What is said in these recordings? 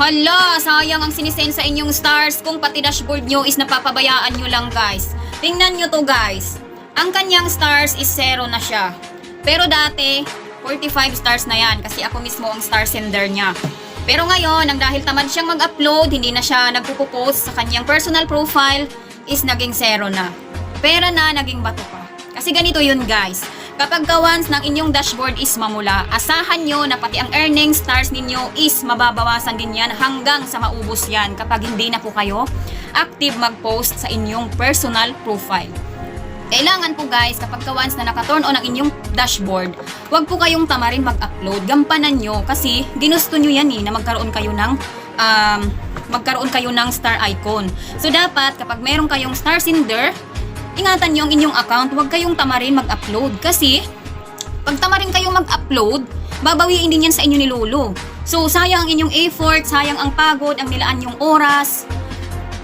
Hala, sayang ang sinisend sa inyong stars kung pati dashboard nyo is napapabayaan nyo lang guys. Tingnan nyo to guys. Ang kanyang stars is zero na siya. Pero dati, 45 stars na yan kasi ako mismo ang star sender niya. Pero ngayon, ang dahil tamad siyang mag-upload, hindi na siya nagpupost sa kanyang personal profile, is naging zero na. Pera na, naging bato pa. Kasi ganito yun guys. Kapag ka once ng inyong dashboard is mamula, asahan nyo na pati ang earning stars ninyo is mababawasan din yan hanggang sa maubos yan kapag hindi na po kayo active mag-post sa inyong personal profile. Kailangan po guys, kapag ka once na naka-turn on ang inyong dashboard, huwag po kayong tamarin mag-upload. Gampanan nyo kasi ginusto nyo yan eh, na magkaroon kayo ng um, magkaroon kayo ng star icon. So dapat kapag meron kayong star sender, ingatan nyo ang inyong account, huwag kayong tamarin mag-upload kasi pag tamarin kayong mag-upload, babawiin din yan sa inyo ni Lolo. So sayang ang inyong effort, sayang ang pagod, ang nilaan yung oras,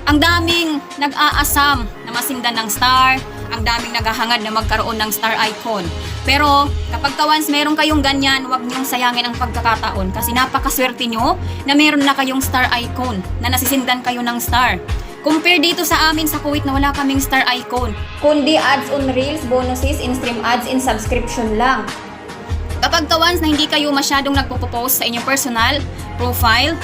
ang daming nag-aasam na masindan ng star, ang daming naghahangad na magkaroon ng star icon. Pero kapag ka once meron kayong ganyan, huwag niyong sayangin ang pagkakataon kasi napakaswerte nyo na meron na kayong star icon na nasisindan kayo ng star. Compare dito sa amin sa Kuwait na wala kaming star icon. Kundi ads on reels, bonuses, in-stream ads, in subscription lang. Kapag ka once na hindi kayo masyadong nagpo-post sa inyong personal profile,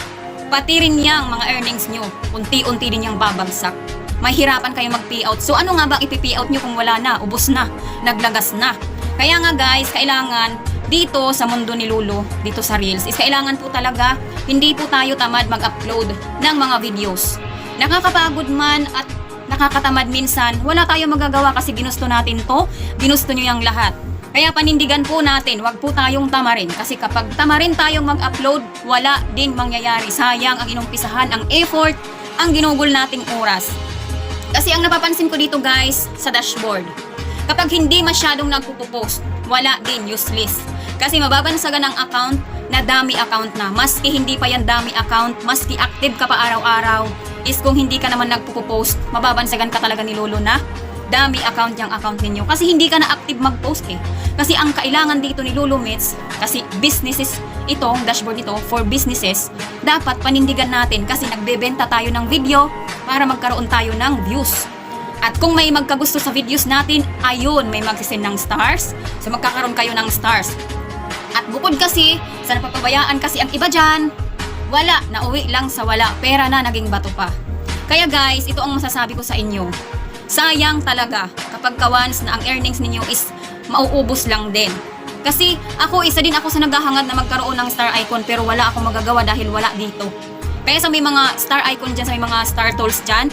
pati rin yang mga earnings nyo, unti-unti din yung babagsak. Mahirapan kayo mag-payout. So ano nga bang ipi-payout nyo kung wala na, ubos na, naglagas na. Kaya nga guys, kailangan dito sa mundo ni Lulu, dito sa Reels, is kailangan po talaga hindi po tayo tamad mag-upload ng mga videos. Nakakapagod man at nakakatamad minsan, wala tayo magagawa kasi ginusto natin to, ginusto nyo yung lahat. Kaya panindigan po natin, wag po tayong tamarin. Kasi kapag tamarin tayong mag-upload, wala ding mangyayari. Sayang ang inumpisahan, ang effort, ang ginugol nating oras. Kasi ang napapansin ko dito guys, sa dashboard, kapag hindi masyadong nagpupost, wala din useless. Kasi mababansagan ang account na dami account na. Maski hindi pa yan dami account, maski active ka pa araw-araw, is kung hindi ka naman nagpupost, mababansagan ka talaga ni Lolo na dami account yung account ninyo. Kasi hindi ka na active mag-post eh. Kasi ang kailangan dito ni Lolo Mits, kasi businesses ito, ang dashboard ito, for businesses, dapat panindigan natin kasi nagbebenta tayo ng video para magkaroon tayo ng views. At kung may magkagusto sa videos natin, ayun, may magsisend ng stars. So magkakaroon kayo ng stars. At bukod kasi, sa napapabayaan kasi ang iba dyan, wala, nauwi lang sa wala, pera na naging bato pa. Kaya guys, ito ang masasabi ko sa inyo. Sayang talaga kapag ka once na ang earnings ninyo is mauubos lang din. Kasi ako, isa din ako sa naghahangad na magkaroon ng star icon pero wala akong magagawa dahil wala dito. Kaya sa may mga star icon dyan, sa may mga star tools dyan,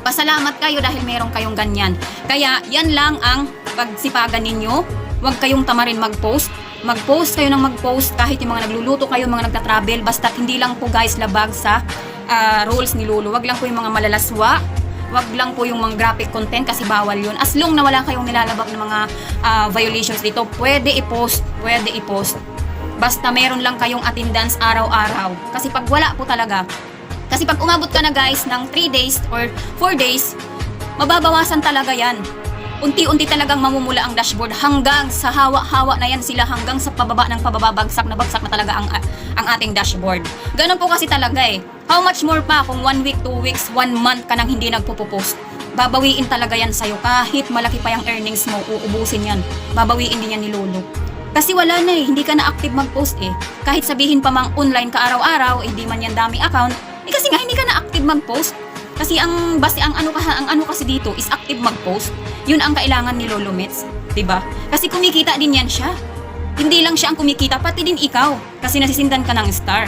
pasalamat kayo dahil meron kayong ganyan. Kaya yan lang ang pagsipagan ninyo. Huwag kayong tamarin mag-post. Mag-post kayo ng mag-post kahit yung mga nagluluto kayo, mga nagta-travel. Basta hindi lang po guys labag sa ah, rules ni Lulu. Huwag lang po yung mga malalaswa. Huwag lang po yung mga graphic content kasi bawal yun. As long na wala kayong nilalabag ng mga ah, violations dito, pwede i-post. Pwede i-post. Basta meron lang kayong attendance araw-araw. Kasi pag wala po talaga, kasi pag umabot ka na guys ng 3 days or 4 days, mababawasan talaga yan. Unti-unti talagang mamumula ang dashboard hanggang sa hawa-hawa na yan sila hanggang sa pababa ng pababa, bagsak na bagsak na talaga ang, ang ating dashboard. Ganun po kasi talaga eh. How much more pa kung 1 week, 2 weeks, 1 month ka nang hindi nagpupost? Babawiin talaga yan sa'yo kahit malaki pa yung earnings mo, uubusin yan. Babawiin din yan ni Lolo. Kasi wala na eh, hindi ka na active mag-post eh. Kahit sabihin pa mang online ka araw-araw, hindi man yan daming account, eh kasi nga hindi ka na active mag-post. Kasi ang basta ang ano ka- ang ano kasi dito is active mag-post. Yun ang kailangan ni Lolo Mets, 'di ba? Kasi kumikita din yan siya. Hindi lang siya ang kumikita, pati din ikaw kasi nasisindan ka ng star.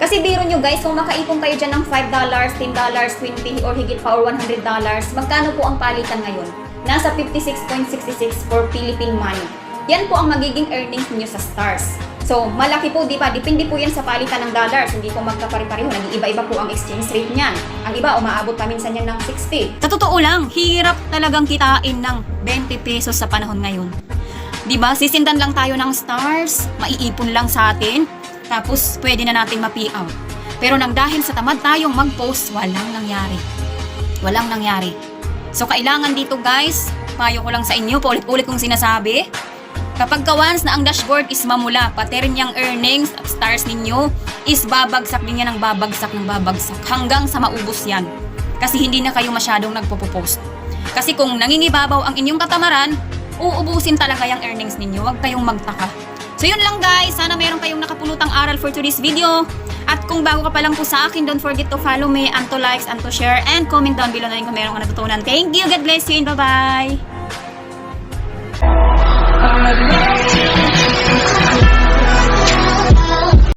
Kasi biro nyo guys, kung makaipon kayo dyan ng $5, $10, 20 or higit pa or $100, magkano po ang palitan ngayon? Nasa 56.66 for Philippine money. Yan po ang magiging earnings niyo sa stars. So, malaki po, di ba? Depende po yan sa palitan ng dollars. Hindi po magkapare-pareho. Nag-iiba-iba po ang exchange rate niyan. Ang iba, umaabot pa minsan yan ng 60. Sa totoo lang, hirap talagang kitain ng 20 pesos sa panahon ngayon. Di ba? Sisindan lang tayo ng stars, maiipon lang sa atin, tapos pwede na nating ma-payout. Pero nang dahil sa tamad tayong mag-post, walang nangyari. Walang nangyari. So, kailangan dito guys, payo ko lang sa inyo, paulit-ulit kong sinasabi, Kapag ka once na ang dashboard is mamula, pati rin yung earnings at stars ninyo is babagsak din yan ng babagsak ng babagsak hanggang sa maubos yan. Kasi hindi na kayo masyadong nagpo-post. Kasi kung nangingibabaw ang inyong katamaran, uubusin talaga yung earnings ninyo. Huwag kayong magtaka. So yun lang guys, sana meron kayong nakapulutang aral for today's video. At kung bago ka pa lang po sa akin, don't forget to follow me and to likes and to share and comment down below na rin kung meron ka natutunan. Thank you, God bless you, and bye-bye! I'm alone.